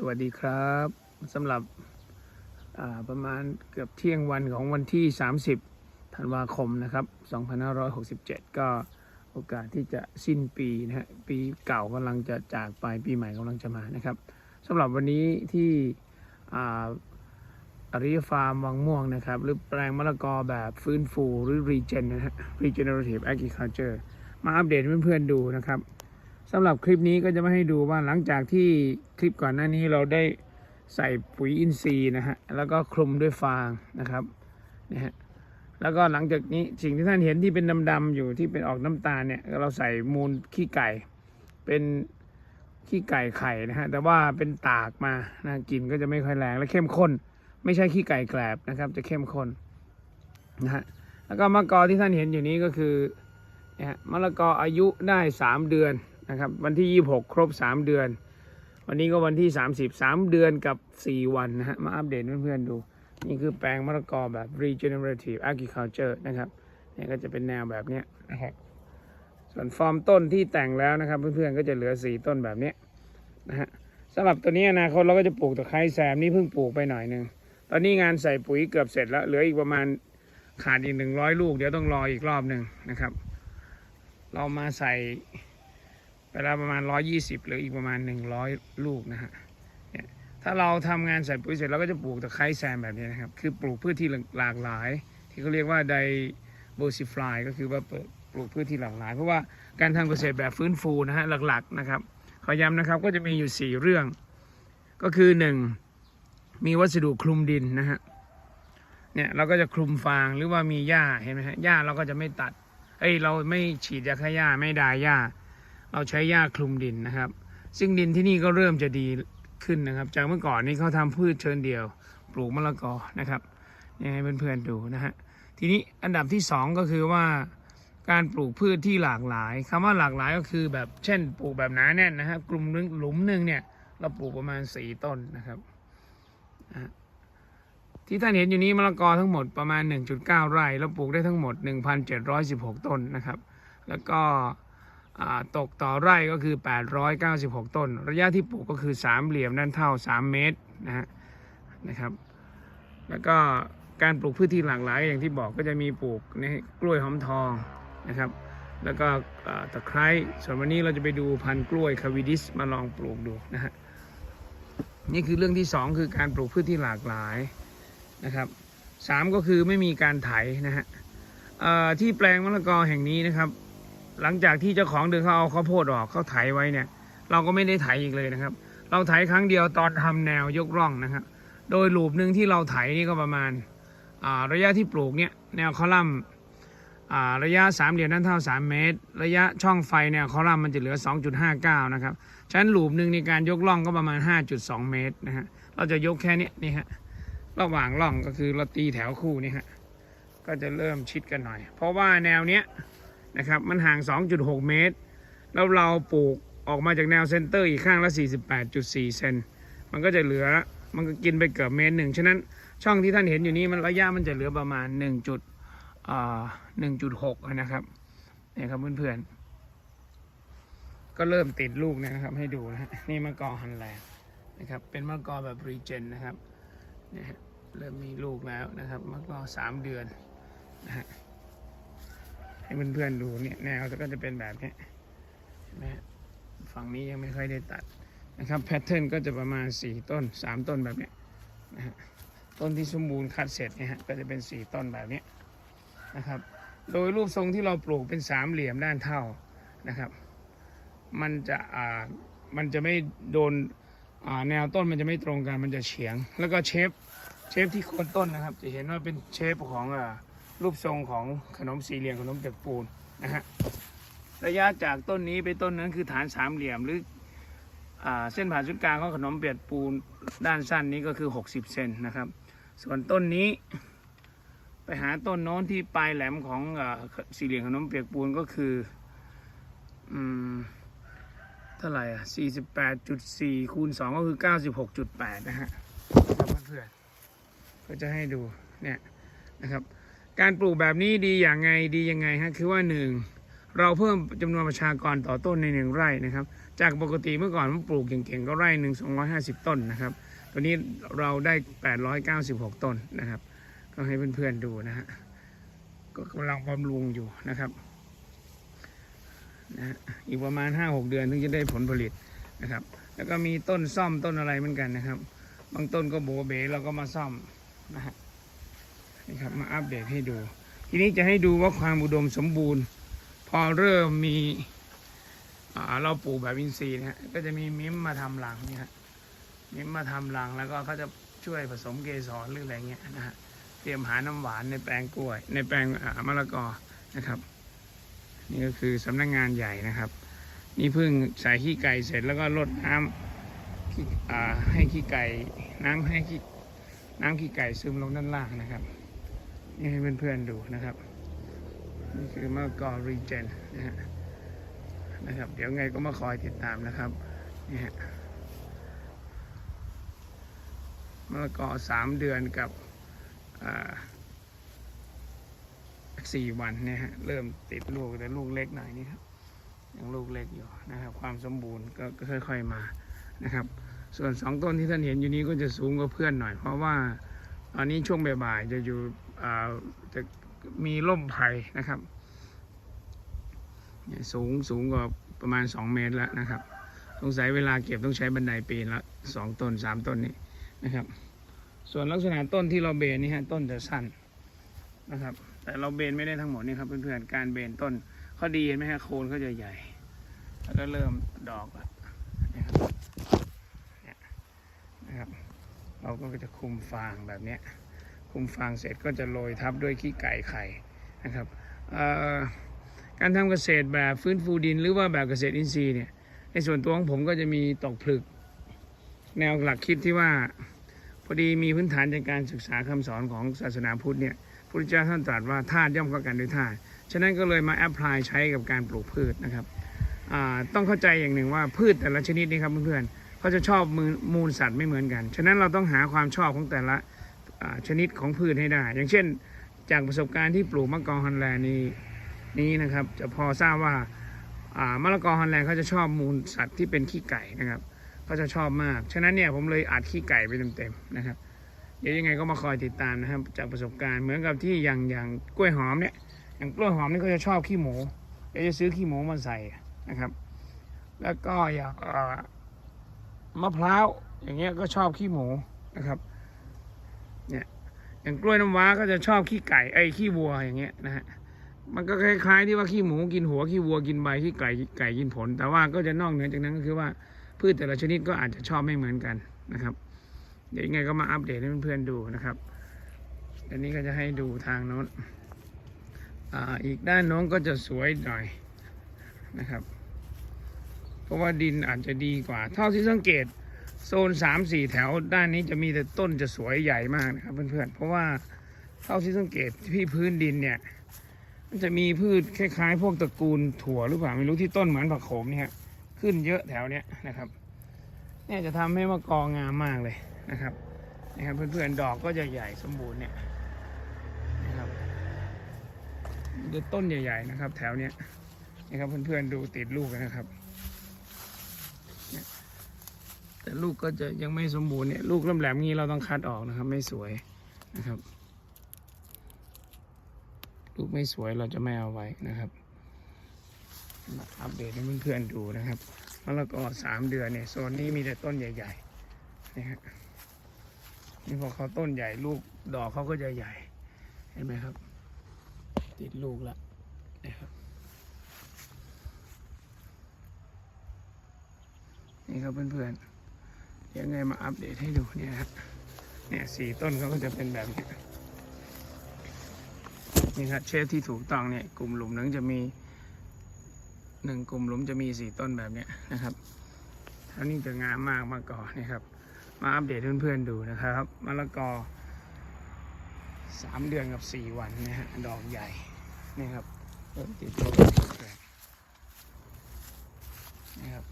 สวัสดีครับสำหรับประมาณเกือบเที่ยงวันของวันที่ 30 ธันวาคมนะครับ 2567 ก็โอกาสที่จะสิ้นปีนะฮะปีเก่ากำลังจะจากไปปีใหม่กำลังจะมานะครับสำหรับวันนี้ที่อาริยฟาร์มวังม่วงนะครับ หรือแปลงมะละกอแบบฟื้นฟูหรือ regen นะฮะ regenerative agriculture มาอัปเดตเพื่อนๆดูนะครับ สำหรับคลิปนี้ก็จะมาให้ดูว่าหลังจากที่คลิปก่อนหน้านี้เราได้ใส่ปุ๋ยอินทรีย์นะฮะแล้วก็คลุมด้วยฟางนะครับนะฮะแล้วก็หลังจากนี้สิ่งที่ท่านเห็นที่เป็นดำๆอยู่ที่เป็นออกน้ำตาลเนี่ยเราใส่มูลขี้ไก่เป็นขี้ไก่ไข่นะฮะแต่ว่าเป็นตากมานะกลิ่นก็จะไม่ค่อยแรงและเข้มข้น ไม่ใช่ขี้ไก่แกลบนะครับ จะเข้มข้นนะฮะแล้วก็มะกอที่ท่านเห็นอยู่นี้ก็คือเนี่ยฮะมะละกออายุได้สามเดือน นะครับวันที่ 26 ครบ 3 เดือน วันนี้ก็วันที่ 30 3 เดือนกับ 4 วันนะฮะมาอัปเดตเพื่อนๆดู นี่คือแปลงมะละกอแบบ regenerative agriculture นะครับเนี่ยก็จะเป็นแนวแบบเนี้ยนะครับส่วนฟอร์มต้นที่แต่งแล้วนะครับ เพื่อนๆก็จะเหลือ 4 ต้นแบบนี้นะฮะสำหรับตัวนี้อนาคตเราก็จะปลูกตะไคร้แซมนี่เพิ่งปลูกไปหน่อยหนึงตอนนี้งานใส่ปุ๋ยเกือบเสร็จแล้วเหลืออีกประมาณขาดอีก100ลูก เดี๋ยวต้องรออีกรอบหนึ่งนะครับ เรามาใส่ ลาประมาณ 120 หรืออีกประมาณ 100 ลูกนะฮะเนี่ยถ้าเราทำงานใส่ปุ๋ยเสร็จเราก็จะปลูกตะไคร้แซมแบบนี้นะครับ คือปลูกพืชที่หลากหลาย ที่เขาเรียกว่า diversify ก็คือว่าเปิดปลูกพืชที่หลากหลาย เพราะว่าการทำเกษตรแบบฟื้นฟูนะฮะหลักๆนะครับขอย้ำนะครับก็จะมีอยู่ 4 เรื่อง ก็คือ 1 มีวัสดุคลุมดินนะฮะเนี่ยเราก็จะคลุมฟางหรือว่ามีหญ้าเห็นไหมฮะหญ้าเราก็จะไม่ตัดเอ้ยเราไม่ฉีดยาฆ่าหญ้าไม่ดายหญ้า เราใช้หญ้าคลุมดินนะครับ ซึ่งดินที่นี่ก็เริ่มจะดีขึ้นนะครับ จากเมื่อก่อนนี้เขาทำพืชเชิญเดียว ปลูกมะละกอนะครับนี่ให้เพื่อนๆดูนะฮะทีนี้อันดับที่สองก็คือว่าการปลูกพืชที่หลากหลายคำว่าหลากหลายก็คือแบบเช่น ปลูกแบบหนาแน่นนะครับกลุ่มหนึงหลุมหนึ่งเนี่ยเราปลูกประมาณสี่ต้นนะครับที่ท่านเห็นอยู่นี้มะละกอทั้งหมดประมาณ 1.9 ไร่ แล้วปลูกได้ทั้งหมด 1,716 ต้นนะครับ แล้วก็ ตกต่อไร่ก็คือ 896 ต้น ระยะที่ปลูกก็คือสามเหลี่ยมด้านเท่า 3 เมตรนะฮะนะครับ แล้วก็การปลูกพืชที่หลากหลายอย่างที่บอกก็จะมีปลูกในกล้วยหอมทองนะครับ แล้วก็ตะไคร้ส่วนวันนี้เราจะไปดูพันธุ์กล้วยคาวิดิสมาลองปลูกดูนะฮะนี่คือเรื่องที่สองคือการปลูกพืชที่หลากหลายนะครับสามก็คือไม่มีการไถนะฮะที่แปลงมะละกอแห่งนี้นะครับ หลังจากที่เจ้าของเดินเขาเอาข้าวโพดออกเขาไถไว้เนี่ย เราก็ไม่ได้ไถอีกเลยนะครับ เราไถครั้งเดียวตอนทำแนวยกร่องนะครับโดยลูปหนึ่งที่เราไถนี่ก็ประมาณาระยะที่ปลูกเนี่ยแนวคอลัมน์อ่าระยะสามเหลี่ยมด้านเท่า 3 เมตร ระยะช่องไฟแนวคอลัมน์มันจะเหลือ 2.59 นะครับฉะนั้นลูปหนึ่งในการยกร่องก็ประมาณ 5.2 เมตรนะฮะเราจะยกแค่นี้นี่ฮะระหว่างร่องก็คือเราตีแถวคู่นี่ฮะก็จะเริ่มชิดกันหน่อย เพราะว่าแนวเนี้ย นะครับมันห่าง 2.6 เมตร แล้วเราปลูกออกมาจากแนวเซนเตอร์อีกข้างละ 48.4 เซนมันก็จะเหลือมันก็กินไปเกือบเมตรหนึ่งฉะนั้นช่องที่ท่านเห็นอยู่นี้มันระยะมันจะเหลือประมาณ1จุดอ่า1.6 นะครับเนี่ยครับเพื่อนๆก็เริ่มติดลูกนะครับให้ดูนะฮะนี่มะกอฮันแลนนะครับเป็นมะกอแบบรีเจนนะครับเนี่ยเริ่มมีลูกแล้วนะครับมะกอสามเดือนนะฮะ ให้เพื่อนๆดูเนี่ยแนวก็จะเป็นแบบนี้เห็นไหมฮะฝั่งนี้ยังไม่ค่อยได้ตัดนะครับแพทเทิร์นก็จะประมาณ 4 ต้น 3 ต้นแบบนี้นะฮะต้นที่สมบูรณ์คัดเสร็จเนี่ยฮะก็จะเป็น 4 ต้นแบบนี้นะครับโดยรูปทรงที่เราปลูกเป็นสามเหลี่ยมด้านเท่านะครับ มันจะอ่ามันจะไม่โดนอ่าแนวต้นมันจะไม่ตรงกันมันจะเฉียง แล้วก็เชฟเชฟที่โคนต้นนะครับ จะเห็นว่าเป็นเชฟของอ่า รูปทรงของขนมสี่เหลี่ยมขนมเปียกปูนนะฮะระยะจากต้นนี้ไปต้นนั้นคือฐานสามเหลี่ยมหรืออเส้นผ่านศูนย์กลางของขนมเปียกปูนด้านสั้นนี้ก็คือ 60 เซนนะครับ ส่วนต้นนี้ ไปหาต้นโน้นที่ปลายแหลมของอสี่เหลี่ยมขนมเปียกปูนก็คืออืมเท่าไหร่อะ48.4คูณ2ก็คือ 96.8 นะฮะครับเพื่อนก็จะให้ดูเนี่ยนะครับ การปลูกแบบนี้ดีอย่างไงดียังไงฮะคือว่าหนึ่งเราเพิ่มจำนวนประชากรต่อต้นในหนึ่งไร่นะครับ จากปกติเมื่อก่อนผมปลูกเก่งๆก็ไร่หนึ่ง250ต้นนะครับตอนนี้เราได้896ต้นนะครับ ก็ให้เพื่อนๆดูนะฮะก็กำลังบำรุงอยู่นะครับนะฮะอีกประมาณ5-6เดือนถึงจะได้ผลผลิตนะครับ แล้วก็มีต้นซ่อมต้นอะไรเหมือนกันนะครับ บางต้นก็โบเบเราก็มาซ่อมนะฮะ นี่ครับมาอัปเดตให้ดู ทีนี้จะให้ดูว่าความอุดมสมบูรณ์ พอเริ่มมีเราปลูกแบบอินทรีย์นะฮะก็จะมีมิ้มมาทำรังนี่ฮะมิ้มมาทำรังแล้วก็เขาจะช่วยผสมเกสรหรืออะไรเงี้ยนะฮะเตรียมหาน้ำหวานในแปลงกล้วย ในแปลงมะละกอนะครับ นี่ก็คือสำนักงานใหญ่นะครับ นี่เพิ่งใส่ขี้ไก่เสร็จแล้วก็ลดน้ำขี้อ่าให้ขี้ไก่น้ำให้ขี้น้ำขี้ไก่ซึมลงด้านล่างนะครับ นี่ให้เพื่อนๆดูนะครับ นี่คือมะกอรีเจนนะฮะนะครับ เดี๋ยวไงก็มาคอยติดตามนะครับนี่ฮะมะกอสามเดือนกับอ่าสี่วันเนี่ยฮะเริ่มติดลูกแต่ลูกเล็กหน่อยนี่ครับยังลูกเล็กอยู่นะครับ ความสมบูรณ์ก็ค่อยๆมานะครับ ส่วนสองต้นที่ท่านเห็นอยู่นี้ก็จะสูงกว่าเพื่อนหน่อย เพราะว่าตอนนี้ช่วงบ่ายๆจะอยู่ จะมีร่มไผ่นะครับสูงสูงกว่าประมาณ 2 เมตรแล้วนะครับ สงสัยเวลาเก็บต้องใช้บันไดปีนละสองต้นสามต้นนี้นะครับ ส่วนลักษณะต้นที่เราเบนนี่ฮะต้นจะสั้นนะครับ แต่เราเบนไม่ได้ทั้งหมดนี่ครับเพื่อนๆการเบนต้นเขาดีเห็นไหมฮะโคนเขาจะใหญ่ แล้วก็เริ่มดอกแล้วนะครับเนี่ยนะครับเราก็จะคุมฟางแบบเนี้ย คุมฟางเสร็จก็จะโรยทับด้วยขี้ไก่ไข่นะครับการทำเกษตรแบบฟื้นฟูดินหรือว่าแบบเกษตรอินทรีย์เนี่ยในส่วนตัวของผมก็จะมีตกผลึก แนวหลักคิดที่ว่าพอดีมีพื้นฐานจากการศึกษาคำสอนของศาสนาพุทธเนี่ยพระเจ้าท่านตรัสว่าธาตุย่อมเข้ากันด้วยธาตุฉะนั้นก็เลยมาแอพพลายใช้กับการปลูกพืชนะครับต้องเข้าใจอย่างหนึ่งว่าพืชแต่ละชนิดนี่ครับเพื่อนๆเขาจะชอบมูลสัตว์ไม่เหมือนกัน ฉะนั้นเราต้องหาความชอบของแต่ละ ชนิดของพืชให้ได้ อย่างเช่น จากประสบการณ์ที่ปลูกมะกอกฮอลแลนด์นี้นี้นะครับ จะพอทราบว่ามะละกอฮอลแลนด์เขาจะชอบมูลสัตว์ที่เป็นขี้ไก่นะครับเขาจะชอบมาก ฉะนั้นเนี่ยผมเลยอัดขี้ไก่ไปเต็มๆนะครับ เดี๋ยวยังไงก็มาคอยติดตามนะครับ จากประสบการณ์เหมือนกับที่อย่างอย่างกล้วยหอมเนี่ยอย่างกล้วยหอมนี่ก็จะชอบขี้หมูเดี๋ยวจะซื้อขี้หมูมาใส่นะครับ แล้วก็อย่างมะพร้าวอย่างเงี้ยก็ชอบขี้หมูนะครับ เนี่ย อย่างกล้วยน้ำว้าก็จะชอบขี้ไก่ไอ้ขี้วัวอย่างเงี้ยนะฮะมันก็คล้ายๆที่ว่าขี้หมูกินหัวขี้วัวกินใบขี้ไก่ไก่กินผล แต่ว่าก็จะนอกเหนือจากนั้นก็คือว่าพืชแต่ละชนิดก็อาจจะชอบไม่เหมือนกันนะครับ เดี๋ยวยังไงก็มาอัปเดตให้เพื่อนๆดูนะครับอันนี้ก็จะให้ดูทางโน้นอ่าอีกด้านโน้นก็จะสวยหน่อยนะครับ เพราะว่าดินอาจจะดีกว่า เท่าที่สังเกต โซนสามสี่แถวด้านนี้จะมีแต่ต้นจะสวยใหญ่มากนะครับเพื่อนๆเพราะว่าเท่าที่สังเกตที่พื้นดินเนี่ยมันจะมีพืชคล้ายๆ พวกตระกูลถั่วหรือเปล่าไม่รู้ที่ต้นเหมือนผักโขมเนี่ยขึ้นเยอะแถวเนี้ยนะครับเนี่ยจะทำให้มะกองามมากเลยนะครับนะครับเพื่อนๆดอกก็จะใหญ่สมบูรณ์เนี่ยนะครับดูต้นใหญ่ ๆ นะครับ แถวเนี้ยนะครับเพื่อนๆดูติดลูกนะครับเนี่ย แต่ลูกก็จะยังไม่สมบูรณ์เนี่ยลูกแหลมๆงี้เราต้องคัดออกนะครับ ไม่สวยนะครับ ลูกไม่สวยเราจะไม่เอาไว้นะครับมาอัปเดตให้เพื่อนๆดูนะครับมะละกอสามเดือนเนี่ยโซนนี้มีแต่ต้นใหญ่ๆนี่ฮะนี่พอเขาต้นใหญ่ลูกดอกเขาก็จะใหญ่ เห็นไหมครับ ติดลูกล้วนะครับนี่ครับเพื่อนๆ เดี๋ยวไงมาอัปเดตให้ดูเนี่ยฮะเนี่ยสี่ต้นเขาก็จะเป็นแบบนี้นี่ครับเชฟที่ถูกต้องเนี่ยกลุ่มหลุมนั้นจะมีหนึ่งกลุ่มหลุมจะมีสี่ต้นแบบเนี้ยนะครับท่านี้จะงามมากมาก่อนนี่ครับ มาอัปเดตเพื่อนๆดูนะครับมะละกอสามเดือนกับสี่วันนะฮะดอกใหญ่นี่ครับเริ่มติดลูกแล้วนี่ครับ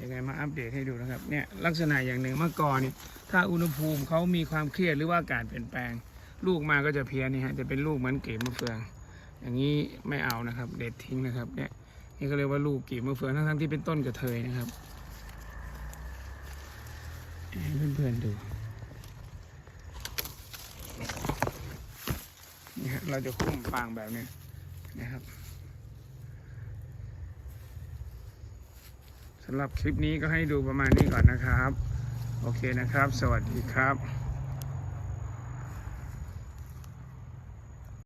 ยังไงมาอัปเดตให้ดูนะครับเนี่ยลักษณะอย่างหนึ่งเมะกอเนี่ยถ้าอุณหภูมิเขามีความเครียดหรือว่าอากาศเปลี่ยนแปลง ลูกมาก็จะเพี้ยนนี่ฮะจะเป็นลูกเหมือนเกล็ดมะเฟือง อย่างนี้ไม่เอานะครับ เด็ดทิ้งนะครับเนี่ยนี่ก็เรียกว่าลูกเกีบมะเฟืองทั้งๆที่เป็นต้นกระเทยนะครับให้เพื่อนๆดูนี่ฮะเราจะคุ้มฟางแบบนี้นะครับ สำหรับคลิปนี้ก็ให้ดูประมาณนี้ก่อนนะครับ โอเคนะครับ สวัสดีครับ